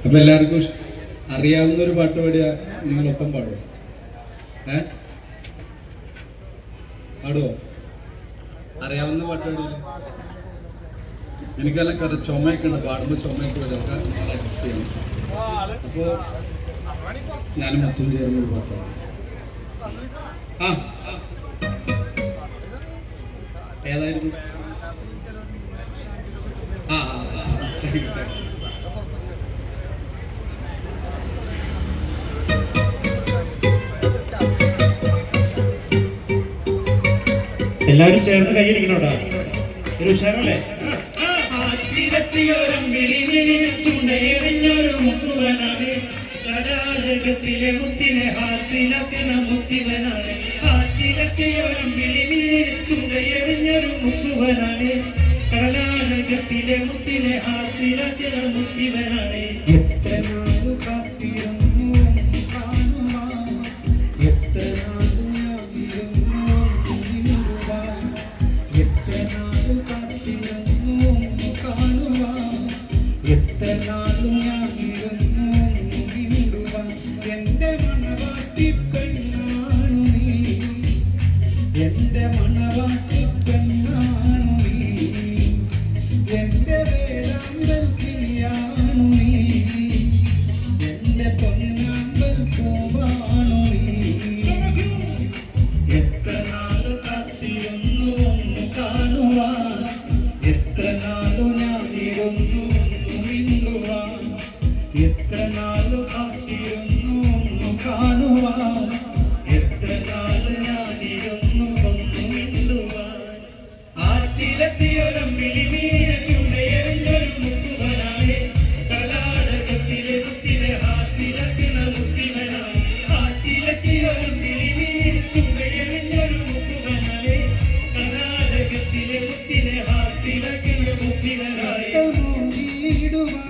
അപ്പൊ എല്ലാവർക്കും അറിയാവുന്ന ഒരു പാട്ട് പാടിയാ നിങ്ങളൊപ്പം പാടുമോ ഏ? പാടുവോ? അറിയാവുന്ന പാട്ട് പാടിയില്ല എനിക്കെല്ലാം കറ ചുമയൊക്കെ ഉണ്ട് പാടുമ്പോൾ ചുമയൊക്കെ വരും. അഡ്ജസ്റ്റ് ചെയ്യണം അപ്പോൾ ഞാൻ മൊത്തം ചേർന്ന ഒരു പാട്ട് പാടാം. ആ. ഏതായിരുന്നു? ആ ആ താങ്ക് യു താങ്ക് യു എല്ലാവരും ചേർന്ന് കൈയടിക്കണോടാ? ഒരു ഉഷാറല്ലേ? കലാജഗത്തിലെ മുത്തിനെ മുത്തിവനാണ്. മുക്കുവനാണ് മുത്തിനെ മുത്തിവനാണ്. ഹാസിലക്കണ മുത്തിവനാണ്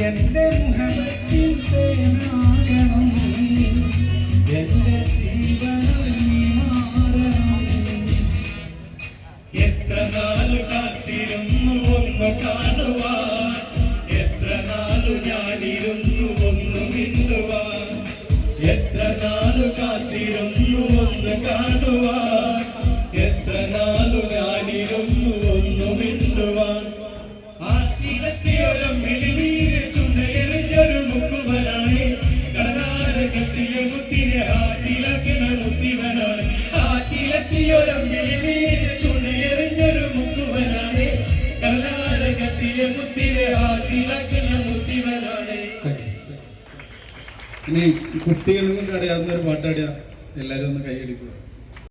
എന്റെ മുഖത്തിൽ തേനാകണം എന്റെ ജീവനിൽ നീ മാറണം. എത്ര നാൾ കാത്തിരുന്നു ഒന്ന് കാണുവാൻ. എത്ര നാൾ ഞാനിരുന്നു ഒന്ന് മിണ്ടുവാൻ. എത്ര നാൾ കാത്തിരുന്നു ഒന്ന് കാണുവാൻ. എത്ര നാൾ ഞാനിരുന്നു ഒന്ന് മിണ്ടുവാൻ. മുത്തിനെ ഹാസിലക്കണ മുത്തിവനാണ് ആറ്റിലെത്തിയൊരമ്പിളി വീര് തുണയെറിഞ്ഞൊരു മുക്കുവനാണ് കലാരകത്തിലെ മുത്തിനെ ഹാസിലക്കണ മുത്തിവനാണ്. ഇനി കുട്ടികൾക്ക് അറിയാവുന്ന ഒരു പാട്ടാടിയാ എല്ലാവരും ഒന്ന് കൈയടിക്കുക.